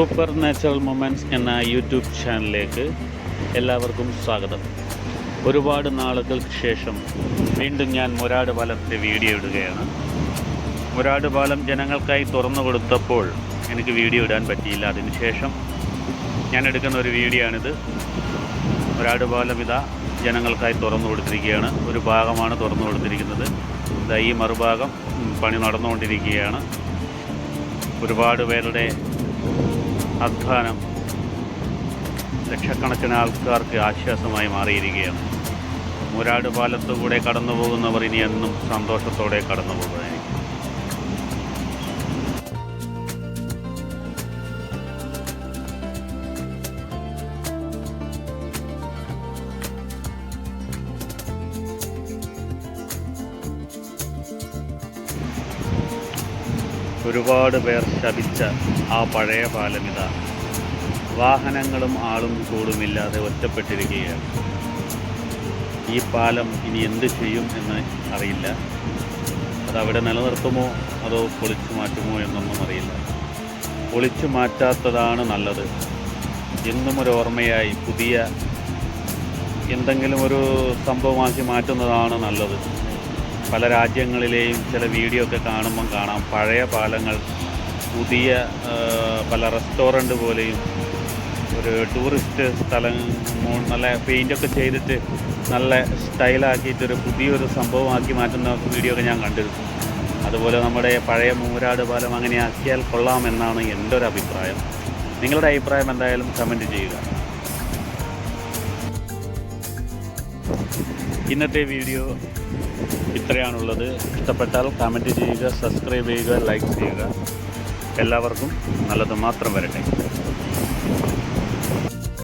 Super natural moments എന്ന YouTube ചാനലിലേക്ക് എല്ലാവർക്കും സ്വാഗതം. ഒരുപാട് നാളുകൾക്ക് ശേഷം വീണ്ടും ഞാൻ മുരാട് പാലത്തെ വീഡിയോ ഇടുകയാണ്. മുരാട് പാലം ജനങ്ങൾക്കായി തുറന്നു കൊടുത്തപ്പോൾ എനിക്ക് വീഡിയോ ഇടാൻ പറ്റിയില്ല. അതിനുശേഷം ഞാൻ എടുക്കുന്ന ഒരു വീഡിയോ ആണിത്. മുരാട് പാലം ഇതാ ജനങ്ങൾക്കായി തുറന്നു കൊടുത്തിരിക്കുകയാണ്. ഒരു ഭാഗമാണ് തുറന്നു കൊടുത്തിരിക്കുന്നത്. ഇതാ ഈ മറുഭാഗം പണി നടന്നുകൊണ്ടിരിക്കുകയാണ്. ഒരുപാട് പേരുടെ അധ്വാനം. ലക്ഷക്കണക്കിന് ആൾക്കാർക്ക് ആശ്വാസമായി മാറിയിരിക്കുകയാണ്. മുരാട് പാലത്തുകൂടെ കടന്നു പോകുന്നവർ ഇനി എന്നും സന്തോഷത്തോടെ കടന്നു പോകുന്നതായിരിക്കും ഒരുപാട് പേർ ശപിച്ച ആ പഴയ പാലം ഇതാ. വാഹനങ്ങളും ആളും കൂടുമില്ലാതെ ഒറ്റപ്പെട്ടിരിക്കുകയാണ്. ഈ പാലം ഇനി എന്ത് ചെയ്യും എന്ന് അറിയില്ല. അതവിടെ നിലനിർത്തുമോ? അതോ പൊളിച്ചു മാറ്റുമോ എന്നൊന്നും അറിയില്ല. പൊളിച്ചു മാറ്റാത്തതാണ് നല്ലത്. എന്നും ഒരു ഓർമ്മയായി പുതിയ എന്തെങ്കിലും ഒരു സംഭവമാക്കി മാറ്റുന്നതാണ് നല്ലത്. പല രാജ്യങ്ങളിലെയും ചില വീഡിയോ ഒക്കെ കാണുമ്പം കാണാം. പഴയ പാലങ്ങൾ പുതിയ പല റെസ്റ്റോറന്റ് പോലെയും ഒരു ടൂറിസ്റ്റ് സ്ഥലം നല്ല പെയിന്റൊക്കെ ചെയ്തിട്ട് നല്ല സ്റ്റൈലാക്കിയിട്ടൊരു പുതിയൊരു സംഭവമാക്കി മാറ്റുന്ന വീഡിയോ ഒക്കെ ഞാൻ കണ്ടിരുന്നു. അതുപോലെ നമ്മുടെ പഴയ മൂരാട് പാലം അങ്ങനെ ആക്കിയാൽ കൊള്ളാമെന്നാണ് എന്റെ ഒരു അഭിപ്രായം. നിങ്ങളുടെ അഭിപ്രായം എന്തായാലും കമന്റ് ചെയ്യുക. ഇന്നത്തെ വീഡിയോ ഇത്രയാണുള്ളത്. ഇഷ്ടപ്പെട്ടാൽ കമന്റ് ചെയ്യുക സബ്സ്ക്രൈബ് ചെയ്യുക ലൈക്ക് ചെയ്യുക. എല്ലാവർക്കും നല്ലത് മാത്രം വരട്ടെ.